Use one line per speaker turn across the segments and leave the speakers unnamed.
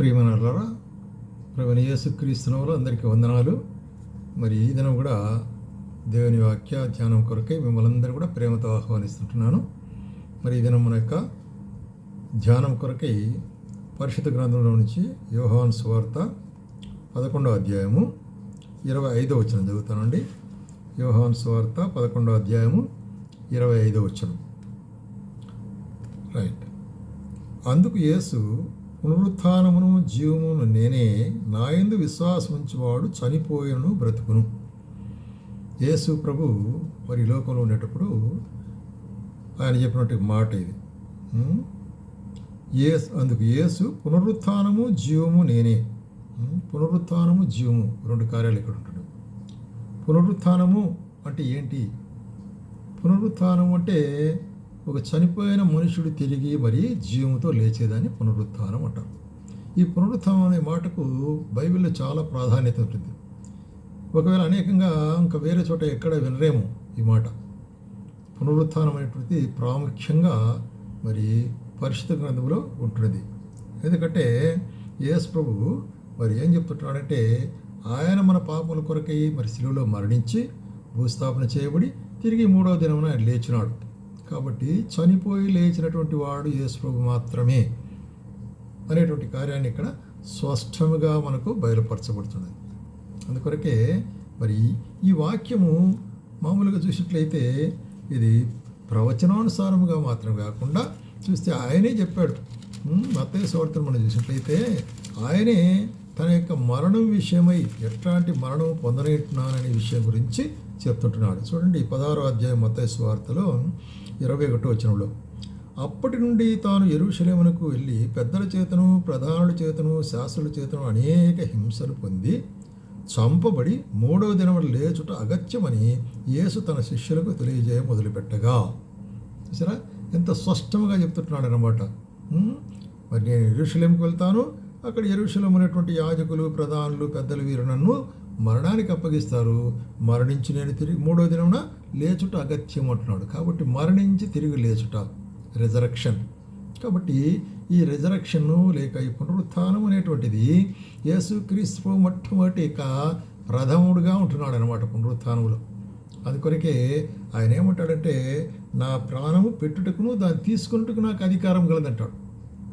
ప్రియమనరా ప్రవీణ యేసుక్రీస్తునవులు అందరికీ వందనాలు. మరి ఈ దినం కూడా దేవుని వాక్య ధ్యానం కొరకై మిమ్మల్ని అందరూ కూడా ప్రేమతో ఆహ్వానిస్తుంటున్నాను. మరి ఈ దినం మన యొక్క ధ్యానం కొరకై పరిశుద్ధ గ్రంథంలో నుంచి యోహాన్ సువార్త పదకొండవ అధ్యాయము ఇరవై ఐదో వచనం చదువుతానండి. యోహాన్ సువార్త పదకొండో అధ్యాయము ఇరవై ఐదో వచనం. రైట్. అందుకు యేసు పునరుత్నమును జీవమును నేనే నాయందు విశ్వాసం ఉంచేవాడు చనిపోయను బ్రతుకును. యేసు ప్రభు మరి లోకంలో ఉండేటప్పుడు ఆయన చెప్పినట్టు మాట ఇది. ఏ అందుకు యేసు పునరుత్నము జీవము నేనే. పునరుత్నము జీవము రెండు కార్యాలు ఇక్కడ ఉంటాడు. పునరుత్నము అంటే ఏంటి? పునరుత్నము అంటే ఒక చనిపోయిన మనుషుడు తిరిగి మరి జీవంతో లేచేదాన్ని పునరుత్థానం అంటారు. ఈ పునరుత్థానం అనే మాటకు బైబిల్లో చాలా ప్రాధాన్యత ఉంటుంది. ఒకవేళ అనేకంగా ఇంకా వేరే చోట ఎక్కడ వినరేమో ఈ మాట. పునరుత్థానం అనేటువంటిది ప్రాముఖ్యంగా మరి పరిశుద్ధ గ్రంథంలో ఉంటుంది. ఎందుకంటే యేసు ప్రభు మరి ఏం చెప్తుంటున్నాడంటే ఆయన మన పాపముల కొరకై మరి శిలువలో మరణించి భూస్థాపన చేయబడి తిరిగి మూడవ దినమున ఆయన లేచినాడు. కాబట్టి చనిపోయి లేచినటువంటి వాడు యేసుప్రభు మాత్రమే అనేటువంటి కార్యాన్ని ఇక్కడ స్పష్టముగా మనకు బయలుపరచబడుతున్నది. అందుకొరకే మరి ఈ వాక్యము మామూలుగా చూసినట్లయితే ఇది ప్రవచనానుసారముగా మాత్రం కాకుండా చూస్తే ఆయనే చెప్పాడు. మత్తయ్య స్వార్థను మనం చూసినట్లయితే ఆయనే తన యొక్క మరణం విషయమై ఎట్లాంటి మరణం పొందనేట్టున్నాననే విషయం గురించి చెప్తుంటున్నాడు. చూడండి పదహారో అధ్యాయం మత్తయ్య స్వార్థలో ఇరవై ఒకటో వచనంలో అప్పటి నుండి తాను ఎరుషలేమునకు వెళ్ళి పెద్దల చేతను ప్రధానుల చేతను శాస్త్రుల చేతను అనేక హింసలు పొంది చంపబడి మూడవ దినం లేచుట అగత్యమని యేసు తన శిష్యులకు తెలియజేయ మొదలుపెట్టగా. చూసారా? ఎంత స్పష్టంగా చెప్తుంటున్నాడు అనమాట మరి నేను ఎరుషలేంకి వెళ్తాను అక్కడ ఎరుషలేం అనేటువంటి యాజకులు ప్రధానులు పెద్దలు వీరు నన్ను మరణానికి అప్పగిస్తారు. మరణించి నేను తిరిగి మూడో దినమున లేచుట అగత్యం అంటున్నాడు కాబట్టి మరణించి తిరిగి లేచుట రిజరక్షన్ కాబట్టి ఈ రిజరక్షన్ను లేక ఈ పునరుత్థానం అనేటువంటిది యేసుక్రీస్తు మొట్టమొదటి ఇక ప్రథముడుగా ఉంటున్నాడు అనమాట పునరుత్థానంలో అందుకొరకే ఆయన ఏమంటాడంటే నా ప్రాణము పెట్టుటకును దాన్ని తీసుకున్నట్టుకు నాకు అధికారం కలదంటాడు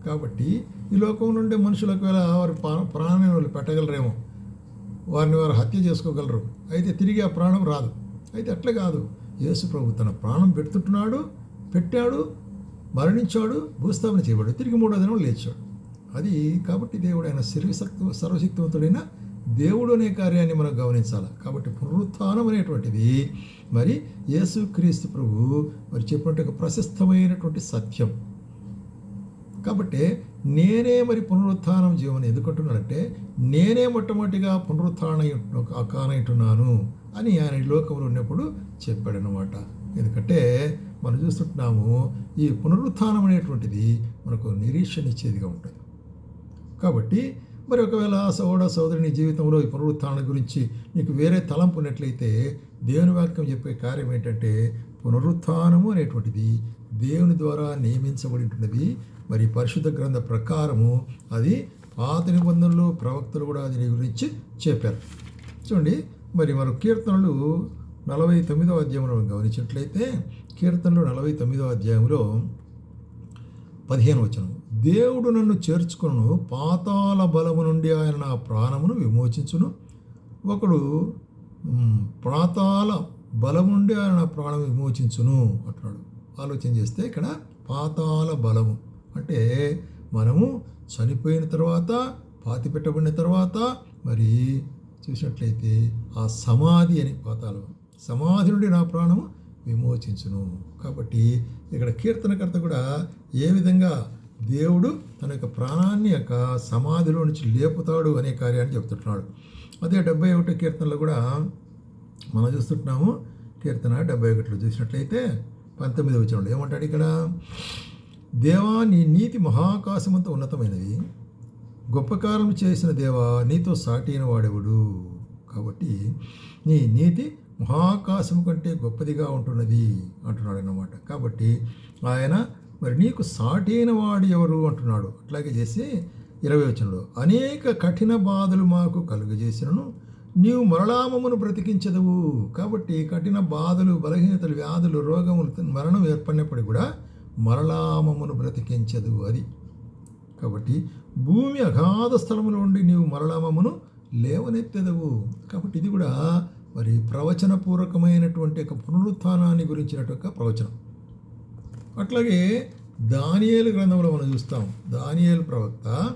కాబట్టి ఈ లోకం నుండి మనుషులకు వేళ వారి ప్రాణాన్ని వాళ్ళు పెట్టగలరేమో? వారిని వారు హత్య చేసుకోగలరు. అయితే తిరిగి ఆ ప్రాణం రాదు. అయితే అట్లా కాదు. యేసు ప్రభు తన ప్రాణం పెడుతుంటున్నాడు పెట్టాడు మరణించాడు భూస్థాపన చేయబడు తిరిగి మూడో దినం లేచాడు. అది కాబట్టి దేవుడు ఆయన సర్వశక్తి సర్వశక్తివంతుడైన దేవుడు అనే కార్యాన్ని మనం గమనించాలి. కాబట్టి పునరుత్థానం అనేటువంటిది మరి యేసు క్రీస్తు ప్రభు మరి చెప్పినట్టు ఒక ప్రశస్తమైనటువంటి సత్యం. కాబట్టి నేనే మరి పునరుత్థానం జీవనం ఎందుకంటున్నాడంటే నేనే మొట్టమొదటిగా పునరుత్థాన కానంటున్నాను అని ఆయన ఈ లోకంలో ఉన్నప్పుడు చెప్పాడనమాట ఎందుకంటే మనం చూస్తుంటున్నాము ఈ పునరుత్థానం అనేటువంటిది మనకు నిరీక్షణ ఇచ్చేదిగా ఉంటుంది. కాబట్టి మరి ఒకవేళ సోడ సోదరుని జీవితంలో ఈ పునరుత్థానం గురించి నీకు వేరే తలంపు ఉన్నట్లయితే దేవుని వాక్యం చెప్పే కార్యం ఏంటంటే పునరుత్నము అనేటువంటిది దేవుని ద్వారా నియమించబడినటువంటిది. మరి పరిశుద్ధ గ్రంథ ప్రకారము అది పాత నిబంధనలు ప్రవక్తలు కూడా దీని గురించి చెప్పారు. చూడండి మరి మన కీర్తనలు నలభై తొమ్మిదో అధ్యాయంలో గమనించినట్లయితే కీర్తనలు నలభై తొమ్మిదో అధ్యాయంలో పదిహేను వచనం దేవుడు నన్ను చేర్చుకును పాతాల బలము నుండి ఆయన నా ప్రాణమును విమోచించును. ఒకడు పాతాల బలముండి నుండి ఆయన నా ప్రాణం విమోచించును అంటున్నాడు. ఆలోచన చేస్తే ఇక్కడ పాతాల బలము. అంటే మనము చనిపోయిన తర్వాత పాతి పెట్టబడిన తర్వాత మరి చూసినట్లయితే ఆ సమాధి అని పాతాళం. సమాధి నుండి నా ప్రాణము విమోచించును. కాబట్టి ఇక్కడ కీర్తనకర్త కూడా ఏ విధంగా దేవుడు తన యొక్క ప్రాణాన్ని యొక్క సమాధిలో నుంచి లేపుతాడు అనే కార్యాన్ని చెబుతున్నాడు అదే డెబ్బై ఒకటి కీర్తనలో కూడా మనం చూస్తుంటున్నాము. కీర్తన డెబ్బై ఒకటిలో చూసినట్లయితే పంతొమ్మిది వచ్చినప్పుడు ఏమంటాడు ఇక్కడ? దేవా నీ నీతి మహాకాశమంత ఉన్నతమైనది గొప్ప కార్యం చేసిన దేవా నీతో సాటి అయిన వాడెవడు? కాబట్టి నీ నీతి మహాకాశం కంటే గొప్పదిగా ఉంటున్నది అంటున్నాడు అన్నమాట. కాబట్టి ఆయన మరి నీకు సాటి అయిన వాడు ఎవరు? అంటున్నాడు. అట్లాగే చేసి ఇరవై వచనంలో అనేక కఠిన బాధలు మాకు కలుగజేసినను నీవు మరళామమును బ్రతికించదవు. కాబట్టి కఠిన బాధలు బలహీనతలు వ్యాధులు రోగములు మరణం ఏర్పడినప్పుడు కూడా మరళామమును బ్రతికించదు అది. కాబట్టి భూమి అగాధ స్థలములో ఉండి నీవు మరళామమును లేవనెత్తెదవు. కాబట్టి ఇది కూడా మరి ప్రవచనపూర్వకమైనటువంటి ఒక పునరుత్థానాన్ని గురించినటువంటి ప్రవచనం. అట్లాగే దానియేలు గ్రంథంలో మనం చూస్తాం. దానియేలు ప్రవక్త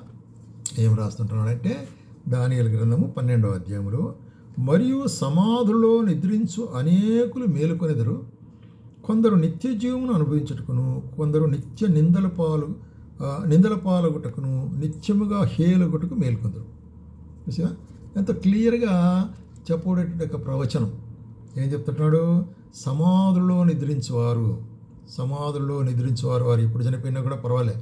ఏం రాస్తుంటున్నాడంటే దానియల గ్రంథము పన్నెండవ అధ్యాయంలో మరియు సమాధుల్లో నిద్రించు అనేకులు మేలుకొనెదరు. కొందరు నిత్య జీవమును అనుభవించుటకును కొందరు నిత్య నిందల పాలు నిందల పాలగుటకును నిత్యముగా హేలుగుటకు మేల్కొందరు. చూసా ఎంత క్లియర్గా చెప్పబడేటువంటి ఒక ప్రవచనం. ఏం చెప్తున్నాడు? సమాధుల్లో నిద్రించేవారు సమాధుల్లో నిద్రించేవారు వారు ఇప్పుడు చనిపోయినా కూడా పర్వాలే.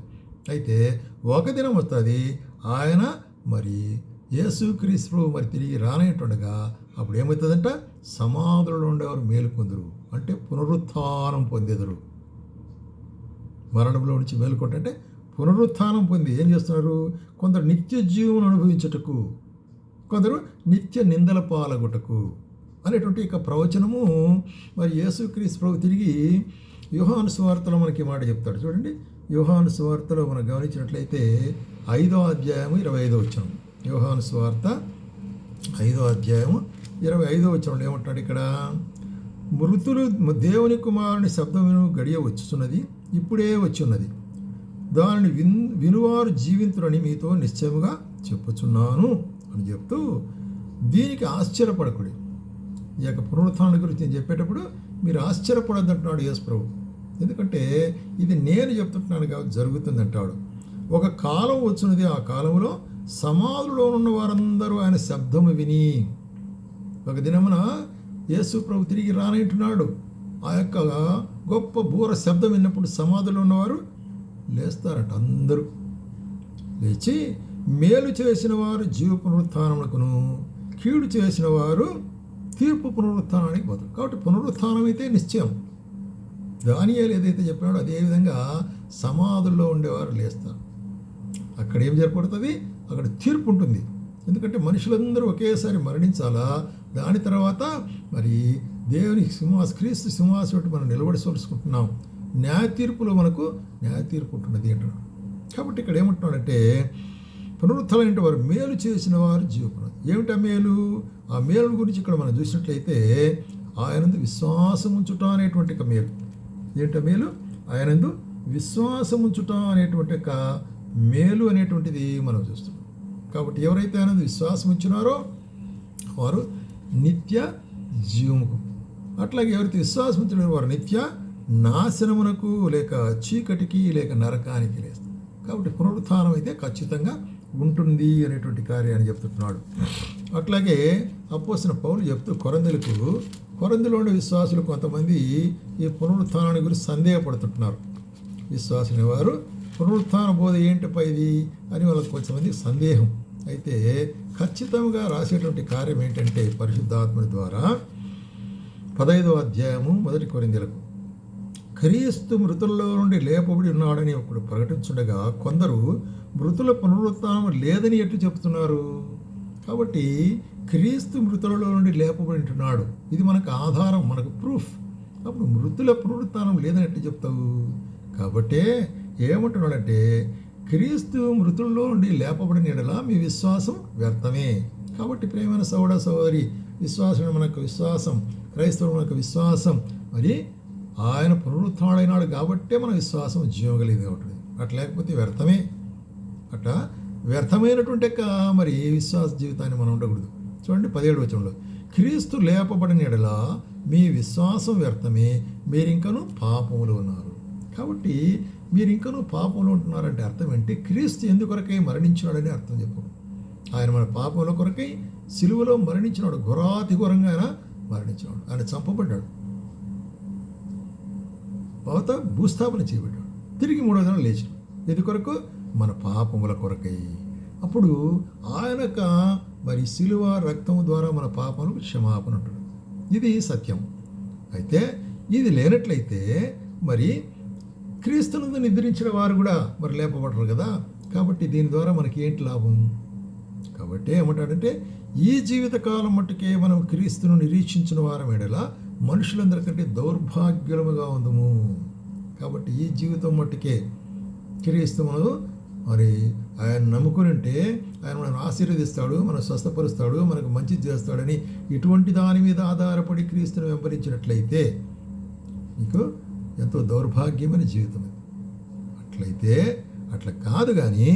అయితే ఒక దినం వస్తుంది ఆయన మరి యేసుక్రీస్తు మరి తిరిగి రానట్టుండగా అప్పుడు ఏమవుతుందంట సమాధులలో ఉండేవారు మేలుకొందరు. అంటే పునరుత్థానం పొందేదరు. మరణంలో నుంచి మేలుకొంటే పునరుత్థానం పొంది ఏం చేస్తున్నారు? కొందరు నిత్య జీవం అనుభవించుటకు కొందరు నిత్య నిందల పాలగుటకు అనేటువంటి ఇక ప్రవచనము మరి యేసుక్రీస్తు ప్రభు తిరిగి యుహాను సువార్తలో మనకి మాట చెప్తాడు. చూడండి. యుహాను సువార్తలో మనం గమనించినట్లయితే ఐదో అధ్యాయము ఇరవై ఐదో వచ్చాము యోహాను సువార్త ఐదో అధ్యాయము ఇరవై ఐదో వచ్చినప్పుడు ఏమంటాడు ఇక్కడ? మృతులు దేవుని కుమారుని శబ్దమును గడియ వచ్చుచున్నది ఇప్పుడే వచ్చున్నది. దానిని విన్ వినువారు జీవింతురని మీతో నిశ్చయముగా చెప్పుచున్నాను అని చెప్తూ దీనికి ఆశ్చర్యపడకుడి. ఈ యొక్క పునరుత్థానం గురించి నేను చెప్పేటప్పుడు మీరు ఆశ్చర్యపడద్దంటున్నాడు యేసు ప్రభు. ఎందుకంటే ఇది నేను చెప్తుంటున్నాను కాబట్టి జరుగుతుంది అంటాడు ఒక కాలం వచ్చినది ఆ కాలంలో సమాధులో ఉన్న వారందరూ ఆయన శబ్దము విని ఒక దినమున యేసు ప్రభు తిరిగి రానంటున్నాడు. ఆ యొక్క గొప్ప బూర శబ్దం విన్నప్పుడు సమాధిలో ఉన్నవారు లేస్తారట అందరూ. లేచి మేలు చేసిన వారు జీవ పునరుత్నములకును కీడు చేసిన వారు తీర్పు పునరుత్నానికి పోతారు. కాబట్టి పునరుత్థానం అయితే నిశ్చయం. దానియాలు ఏదైతే చెప్పినాడో అదేవిధంగా సమాధుల్లో ఉండేవారు లేస్తారు. అక్కడ ఏం జరపడుతుంది అక్కడ తీర్పు ఉంటుంది. ఎందుకంటే మనుషులందరూ ఒకేసారి మరణించాలా? దాని తర్వాత మరి దేవుని సింహాస క్రీస్తు సింహాసనం మనం నిలబడి చూసుకుంటున్నాం న్యాయ తీర్పులో మనకు న్యాయ తీర్పు ఉంటున్నది అంటున్నాడు. కాబట్టి ఇక్కడ ఏమంటున్నాడంటే పునరుత్థానంటే వారు మేలు చేసిన వారు జీవపురం ఏమిటా మేలు? ఆ మేలు గురించి ఇక్కడ మనం చూసినట్లయితే ఆయనందు విశ్వాసం ఉంచుట అనేటువంటి ఒక మేలు. ఏంటో మేలు? ఆయనందు విశ్వాసం ఉంచుట అనేటువంటి ఒక మేలు అనేటువంటిది మనం చూస్తున్నాం. కాబట్టి ఎవరైతే ఆయనందు విశ్వాసం ఇచ్చినారో వారు నిత్య జీవముకు అట్లాగే ఎవరైతే విశ్వాసం ఉంచున్నారో వారు నిత్య నాశనమునకు లేక చీకటికి లేక నరకానికి లేస్తారు. కాబట్టి పునరుత్థానం అయితే ఖచ్చితంగా ఉంటుంది అనేటువంటి కార్యాన్ని చెప్తున్నాడు. అట్లాగే అప్పోసిన పౌలు చెప్తూ కొరందులకు కొరందులో ఉండే విశ్వాసులు కొంతమంది ఈ పునరుత్థానాన్ని గురించి సందేహపడుతుంటున్నారు. విశ్వాసుని వారు పునరుత్థాన బోధ ఏంటిపై ఇది అని వాళ్ళకి కొంతమంది సందేహం. అయితే ఖచ్చితంగా రాసేటువంటి కార్యం ఏంటంటే పరిశుద్ధాత్మని ద్వారా పదైదో అధ్యాయము మొదటి కొరిందెలకు క్రీస్తు మృతుల్లో నుండి లేపబడి ఉన్నాడని ఒకడు ప్రకటించుండగా కొందరు మృతుల పునరుత్నం లేదని ఎట్లు చెప్తున్నారు? కాబట్టి క్రీస్తు మృతులలో నుండి లేపబడి ఉంటున్నాడు. ఇది మనకు ఆధారం మనకు ప్రూఫ్ అప్పుడు మృతుల పునరుత్నం లేదని ఎట్లు చెప్తావు? కాబట్టే ఏమంటున్నాడంటే క్రీస్తు మృతుల్లో నుండి లేపబడిన ఎడల మీ విశ్వాసం వ్యర్థమే. కాబట్టి ప్రేమైన సోదర సోదరి విశ్వాసం మనకు విశ్వాసం క్రైస్తవుడు మనకు విశ్వాసం. మరి ఆయన పునరుత్థాడైనాడు కాబట్టే మన విశ్వాసం జీవం కలిగింది ఉంటుంది అట్లా లేకపోతే వ్యర్థమే. అట్లా వ్యర్థమైనటువంటి యొక్క మరి విశ్వాస జీవితాన్ని మనం ఉండకూడదు. చూడండి పదిహేడు వచనంలో. క్రీస్తు లేపబడిన ఎడలా మీ విశ్వాసం వ్యర్థమే. మీరు ఇంకను పాపములు ఉన్నారు. కాబట్టి మీరు ఇంకను పాపంలో ఉంటున్నారంటే అర్థం ఏంటి? క్రీస్తు ఎందుకొరకై మరణించినాడని అర్థం చెప్పు. ఆయన మన పాపంలో కొరకై సిలువలో మరణించినాడు. ఘోరాతి ఘోరంగా ఆయన మరణించినాడు. ఆయన చంపబడ్డాడు. తర్వాత భూస్థాపన చేయబడ్డాడు. తిరిగి మూడో దినం లేచాడు ఇది కొరకు? మన పాపముల కొరకై. అప్పుడు ఆయనక మరి శిలువ రక్తము ద్వారా మన పాపములకు క్షమాపణ ఉంటుంది. ఇది సత్యం అయితే ఇది లేనట్లయితే మరి క్రీస్తునందు నిద్రించిన వారు కూడా మరి లేపబడరు కదా? కాబట్టి దీని ద్వారా మనకి ఏంటి లాభం? కాబట్టి ఏమంటాడంటే ఈ జీవితకాలం మట్టుకే మనం క్రీస్తును నిరీక్షించిన వారం ఎడల మనుషులందరికంటే దౌర్భాగ్యులముగా ఉందము. కాబట్టి ఈ జీవితం మట్టుకే క్రీస్తు మరి ఆయన నమ్ముకుని ఉంటే ఆయన మనల్ని ఆశీర్వదిస్తాడు మనం స్వస్థపరుస్తాడు మనకు మంచి చేస్తాడని ఇటువంటి దాని మీద ఆధారపడి క్రీస్తును వెంబడించినట్లయితే మీకు ఎంతో దౌర్భాగ్యమైన జీవితం అట్లయితే అట్లా కాదు కానీ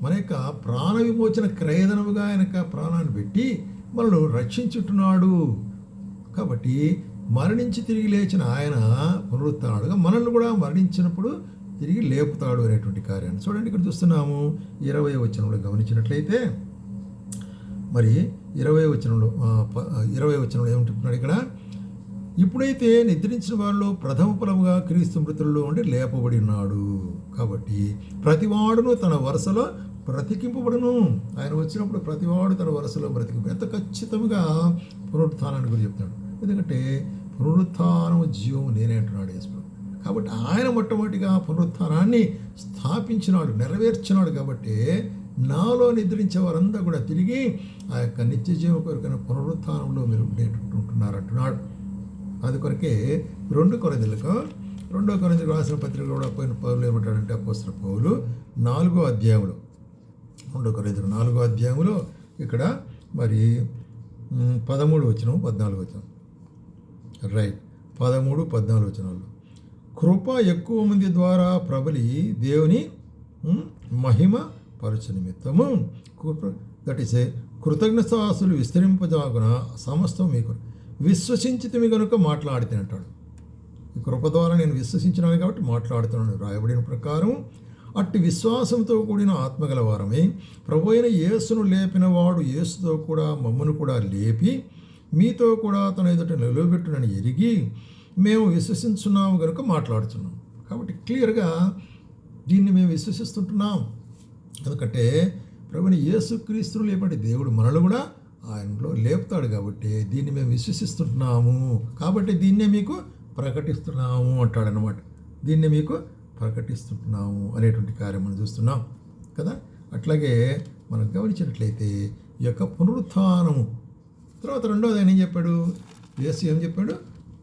మన యొక్క ప్రాణ విమోచన క్రయధనముగా ఆయన ప్రాణాన్ని పెట్టి మనల్ని రక్షించుతున్నాడు కాబట్టి మరణించి తిరిగి లేచిన ఆయన పునరుత్నాడుగా మనల్ని కూడా మరణించినప్పుడు తిరిగి లేపుతాడు అనేటువంటి కార్యాన్ని చూడండి ఇక్కడ చూస్తున్నాము. ఇరవై వచనంలో గమనించినట్లయితే మరి ఇరవై వచనంలో ప- ఇరవై వచనంలో ఏమంటున్నాడు ఇక్కడ? ఇప్పుడైతే నిద్రించిన వారిలో ప్రథమ ఫలముగా క్రీస్తు మృతుల్లో ఉండి లేపబడి ఉన్నాడు. కాబట్టి ప్రతివాడును తన వరుసలో బ్రతికింపబడును. ఆయన వచ్చినప్పుడు ప్రతివాడు తన వరుసలో బ్రతికింపు ఎంత ఖచ్చితంగా పునరుత్థానాన్ని గురించి చెప్తాడు ఎందుకంటే పునరుత్థానము జీవం నేనే అంటున్నాడు యేసు కాబట్టి ఆయన మొట్టమొదటిగా పునరుత్థానాన్ని స్థాపించినాడు నెరవేర్చినాడు కాబట్టి నాలో నిద్రించే వారంతా కూడా తిరిగి ఆ యొక్క నిత్య జీవ కొరకైన పునరుత్థానంలో మీరు ఉండేటట్టు ఉంటున్నారంటున్నాడు. అది కొరకే రెండు కొరదలకు రెండో కొరందుకు రాసిన పత్రిక కూడా పోయిన పౌరులు ఏమంటాడంటే అపోసిన పౌలు నాలుగో అధ్యాయంలో రెండో కొరందులు నాలుగో అధ్యాయంలో ఇక్కడ మరి పదమూడు వచ్చిన పద్నాలుగు వచ్చిన రైట్ పదమూడు పద్నాలుగు వచనాలు. కృప ఎక్కువ మంది ద్వారా ప్రబలి దేవుని మహిమ పరచ నిమిత్తము. దట్ ఈస్ ఏ కృతజ్ఞతాసులు విస్తరింపజాగున సమస్తం మీకు. విశ్వసించితిమి కనుక మాట్లాడితేనంటాడు. ఈ కృప ద్వారా నేను విశ్వసించినాను కాబట్టి మాట్లాడుతున్నాను. రాయబడిన ప్రకారం అట్టి విశ్వాసంతో కూడిన ఆత్మగల వారమే ప్రభు అయిన యేసును లేపిన వాడు యేసుతో కూడా మమ్మను కూడా లేపి మీతో కూడా తన ఎదుట నిలబెట్టునని ఎరిగి మేము విశ్వసించున్నాము కనుక మాట్లాడుతున్నాం. కాబట్టి క్లియర్గా దీన్ని మేము విశ్వసిస్తుంటున్నాం. ఎందుకంటే ప్రభుని యేసుక్రీస్తును లేపటి దేవుడు మనలో కూడా ఆయనలో లేపుతాడు కాబట్టి దీన్ని మేము విశ్వసిస్తున్నాము. కాబట్టి దీన్నే మీకు ప్రకటిస్తున్నాము అంటాడనమాట దీన్ని మీకు ప్రకటిస్తున్నాము అనేటువంటి కార్యం మనం చూస్తున్నాం కదా? అట్లాగే మనం గమనించినట్లయితే ఈ యొక్క పునరుత్థానము. తర్వాత రెండోది ఆయన ఏం చెప్పాడు? యేసు ఏం చెప్పాడు?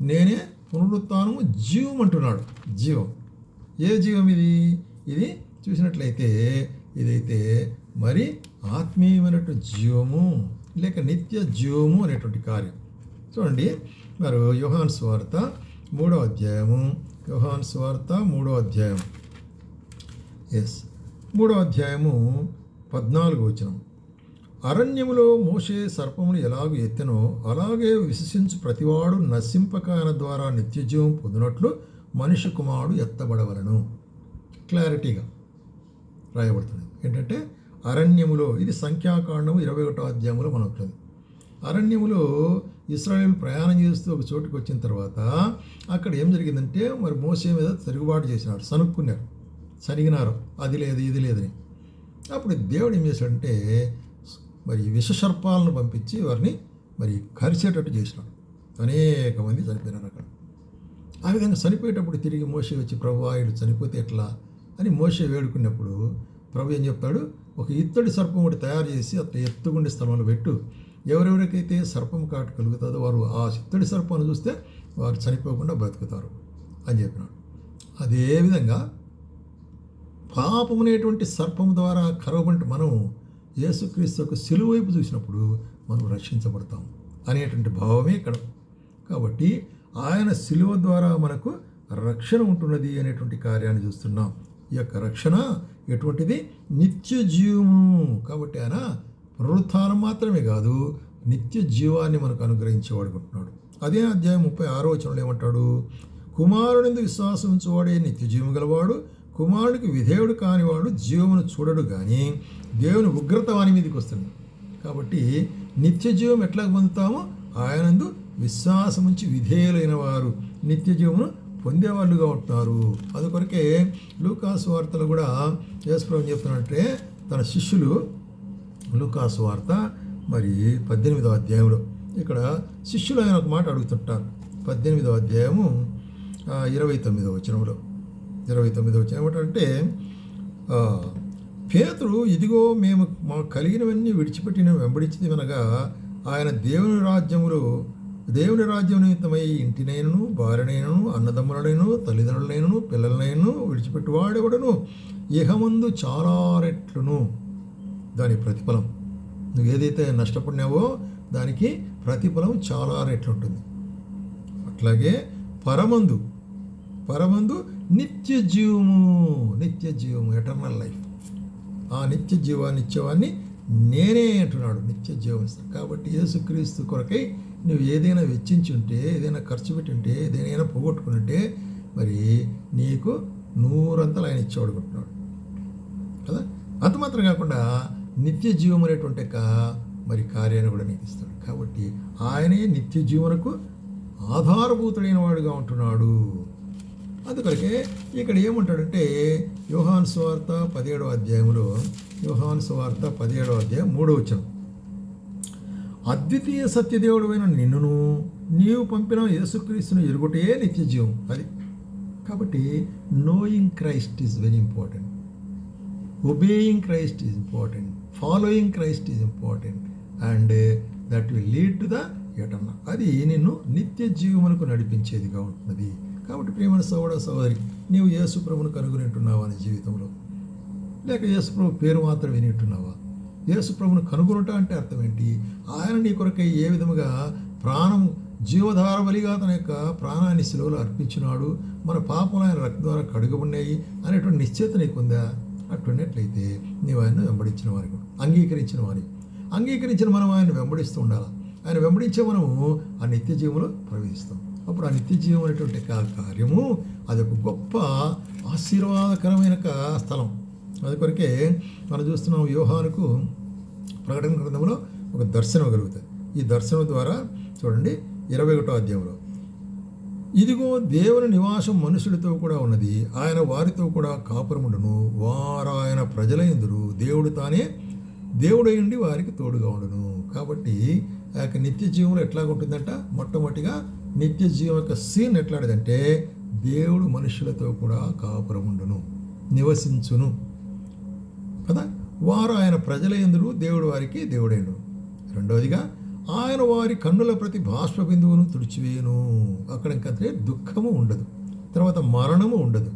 నేనే పునరుత్థానము జీవం అంటున్నాడు. జీవం. ఏ జీవం ఇది? ఇది చూసినట్లయితే ఇదైతే మరి ఆత్మీయమైనటువంటి జీవము. లేక నిత్య జీవము అనేటువంటి కార్యం. చూడండి మరి యోహాన్ స్వార్త మూడో అధ్యాయము యోహాన్ స్వార్త మూడో అధ్యాయం ఎస్ మూడో అధ్యాయము పద్నాలుగు వచనం. అరణ్యములో మోసే సర్పమును ఎలాగ ఎత్తెనో అలాగే విశ్వసించు ప్రతివాడు నశింపక ఆయన ద్వారా నిత్యజీవం పొందినట్లు మనిషి కుమారుడు ఎత్తబడవలను. క్లారిటీగా రాయబడుతుంది. ఏంటంటే అరణ్యములో ఇది సంఖ్యాకాండము ఇరవై ఒకటో అధ్యాయంలో మనకు ఉంటుంది అరణ్యములో ఇస్రాయేల్ ప్రయాణం చేస్తూ ఒక చోటుకు వచ్చిన తర్వాత అక్కడ ఏం జరిగిందంటే మరి మోసే మీద తిరుగుబాటు చేసినారు సనుక్కున్నారు సనిగినారు అది లేదు ఇది లేదని అప్పుడు దేవుడు ఏం చేశాడంటే మరి విషసర్పాలను పంపించి వారిని మరి కరిచేటట్టు చేసినాడు. అనేక మంది చనిపోయినారు అక్కడ. ఆ విధంగా చనిపోయేటప్పుడు తిరిగి మోసే వచ్చి ప్రభు ఆయన చనిపోతే ఎట్లా? అని మోసే వేడుకున్నప్పుడు ప్రభు ఏం చెప్తాడు? ఒక ఇత్తడి సర్పం ఒకటి తయారు చేసి అట్లా ఎత్తుగుండి స్థలంలో పెట్టు. ఎవరెవరికైతే సర్పం కాటు కలుగుతుందో వారు ఆ ఇత్తడి సర్పాన్ని చూస్తే వారు చనిపోకుండా బతుకుతారు అని చెప్పినాడు. అదేవిధంగా పాపమునేటువంటి సర్పం ద్వారా కరవబంటి మనం యేసుక్రీస్తు యొక్క సిలువ వైపు చూసినప్పుడు మనం రక్షించబడతాం అనేటువంటి భావమే ఇక్కడ. కాబట్టి ఆయన సిలువ ద్వారా మనకు రక్షణ ఉంటున్నది అనేటువంటి కార్యాన్ని చూస్తున్నాం. ఈ యొక్క రక్షణ ఎటువంటిది? నిత్య జీవము కాబట్టి ఆయన పునరుత్నం మాత్రమే కాదు నిత్య జీవాన్ని మనకు అనుగ్రహించేవాడుకుంటున్నాడు. అదే అధ్యాయం ముప్పై ఆరో వచనంలో ఏమంటాడు? కుమారునిందు విశ్వాసం ఉంచువాడే నిత్య జీవము గలవాడు కుమారునికి విధేయుడు కానివాడు జీవమును చూడడు కానీ దేవుని ఉగ్రత వాని మీదకి వస్తుంది. కాబట్టి నిత్య జీవం ఎట్లా పొందుతామో? ఆయనందు విశ్వాసం ఉంచి విధేయులైన వారు. నిత్య జీవమును పొందేవాళ్ళుగా ఉంటున్నారు అందుకొరకే లూకాసు వార్తలు కూడా యేసుప్రభు చెప్తున్నట్టే తన శిష్యులు లూకాసు వార్త మరి పద్దెనిమిదవ అధ్యాయంలో ఇక్కడ శిష్యులు ఆయన ఒక మాట అడుగుతుంటారు. పద్దెనిమిదవ అధ్యాయము ఇరవై తొమ్మిదవ వచనంలో. ఇరవై తొమ్మిదవ వచనం ఏమిటంటే పేతుడు ఇదిగో మేము మాకు కలిగినవన్నీ విడిచిపెట్టిన వెంబడించింది అనగా ఆయన దేవుని రాజ్యములు దేవుని రాజ్యం నిమిత్తమై ఇంటినైనను భార్యనైనను అన్నదమ్ములనైనను తల్లిదండ్రులైనను పిల్లలనైనను విడిచిపెట్టువాడెవడను ఇహమందు చాలా రెట్లును దాని ప్రతిఫలం. నువ్వు ఏదైతే నష్టపడినావో దానికి ప్రతిఫలం చాలా రెట్లు ఉంటుంది అట్లాగే పరమందు పరమందు నిత్య జీవము నిత్య జీవము ఎటర్నల్ లైఫ్ ఆ నిత్య జీవాన్ని ఇచ్చేవాన్ని నేనే అంటున్నాడు. నిత్య జీవం. కాబట్టి యేసుక్రీస్తు కొరకై నువ్వు ఏదైనా వెచ్చించి ఉంటే ఏదైనా ఖర్చు పెట్టి ఉంటే ఏదైనా పోగొట్టుకుని ఉంటే మరి నీకు నూరంతలు ఆయన ఇచ్చేవాడు కొంటున్నాడు కదా? అంత మాత్రం కాకుండా నిత్య జీవం అనేటువంటి మరి కార్యాన్ని కూడా నీకు ఇస్తాడు. కాబట్టి ఆయనే నిత్య జీవనకు ఆధారభూతుడైన వాడుగా ఉంటున్నాడు. అందుకొరకే ఇక్కడ ఏమంటాడంటే యోహాన్ స్వార్త పదిహేడవ అధ్యాయంలో యోహాన్ స్వార్త పదిహేడవ అధ్యాయం మూడో వచనం. అద్వితీయ సత్యదేవుడమైన నిన్నును నీవు పంపిన యేసుక్రీస్తును ఎరుగుటే నిత్య జీవం. అది. కాబట్టి knowing Christ is very important obeying Christ is important following Christ is important and that will lead to the eternal అది నిన్ను నిత్య జీవమునకు నడిపించేదిగా ఉంటున్నది. కాబట్టి ప్రేమైన సోదర సోదరి నీవు యేసుప్రభును కనుగొనింటున్నావా నీ జీవితంలో? లేక యేసుప్రభు పేరు మాత్రం వినింటున్నావా యేసు ప్రభును కనుగొనుట అంటే అర్థం ఏంటి? ఆయన నీ కొరకై ఏ విధముగా ప్రాణం జీవధార బలిగా తన యొక్క ప్రాణాన్ని సెలవులు అర్పించినాడు మన పాపలు ఆయన రక్తం ద్వారా కడుగబడినాయి అనేటువంటి నిశ్చేత నీకుందా? అటువంటిట్లయితే నీవు ఆయన వెంబడించిన వారికి అంగీకరించిన వారి అంగీకరించిన మనం ఆయన వెంబడిస్తూ ఉండాలి? ఆయన వెంబడించే మనము ఆ నిత్య జీవంలో ప్రవేశిస్తాం. అప్పుడు ఆ నిత్య జీవం అనేటువంటి కార్యము అది ఒక గొప్ప ఆశీర్వాదకరమైన స్థలం. అది కొరకే మనం చూస్తున్నాం వ్యూహానికి ప్రకటన గ్రంథంలో ఒక దర్శనం కలుగుతుంది. ఈ దర్శనం ద్వారా చూడండి ఇరవై ఒకటో అధ్యాయంలో. ఇదిగో దేవుని నివాసం మనుషులతో కూడా ఉన్నది. ఆయన వారితో కూడా కాపురముండును. వారాయన ఆయన ప్రజలైందురు దేవుడు తానే దేవుడైండి వారికి తోడుగా ఉండును. కాబట్టి ఆ యొక్క నిత్య జీవంలో ఎట్లాగుంటుందంట మొట్టమొదటిగా నిత్య జీవం యొక్క సీన్ ఎట్లాంటిదంటే దేవుడు మనుషులతో కూడా కాపురముండును. నివసించును. కదా వారు ఆయన ప్రజల ఎందురు దేవుడు వారికి దేవుడేను రెండవదిగా ఆయన వారి కన్నుల ప్రతి బాష్ప బిందువును తుడిచివేయును. అక్కడ ఇంకంతే దుఃఖము ఉండదు. తర్వాత మరణము ఉండదు.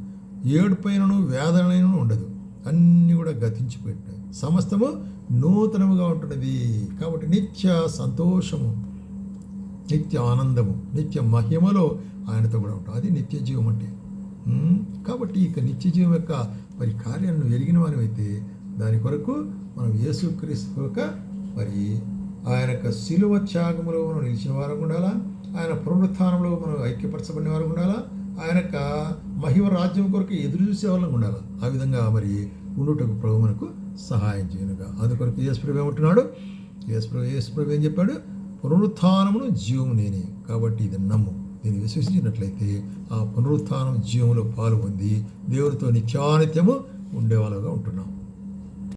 ఏడుపైనను వేదనైనను ఉండదు. అన్నీ కూడా గతించిపోయినాయి సమస్తము నూతనముగా ఉంటున్నది. కాబట్టి నిత్య సంతోషము నిత్య ఆనందము నిత్య మహిమలో ఆయనతో కూడా ఉంటాం. అది నిత్య జీవం అంటే. కాబట్టి ఇక నిత్య జీవం యొక్క మరి కార్యాలను ఎరిగిన వారివైతే దాని కొరకు మనం యేసుక్రీస్తు యొక్క మరి ఆయన యొక్క శిలువ త్యాగంలో మనం నిలిచిన వారు ఉండాలా? ఆయన పునరుత్థానంలో మనం ఐక్యపరచబడిన వారు ఉండాలా? ఆయన యొక్క మహిమ రాజ్యం కొరకు ఎదురు చూసే వాళ్ళం ఉండాలి? ఆ విధంగా మరి ఉండుటకు ప్రభు మనకు సహాయం చేయనుగా. అందుకొరకు యేసుప్రభు ఏమంటున్నాడు? యేసుప్రభు యేసుప్రభు ఏం చెప్పాడు? పునరుత్థానమును జీవము నేనే. కాబట్టి ఇది నమ్ము. దీన్ని విశ్వసించినట్లయితే ఆ పునరుత్థానం జీవంలో పాల్గొంది దేవుడితో నిత్యానిత్యము ఉండేవాళ్ళుగా ఉంటున్నాం.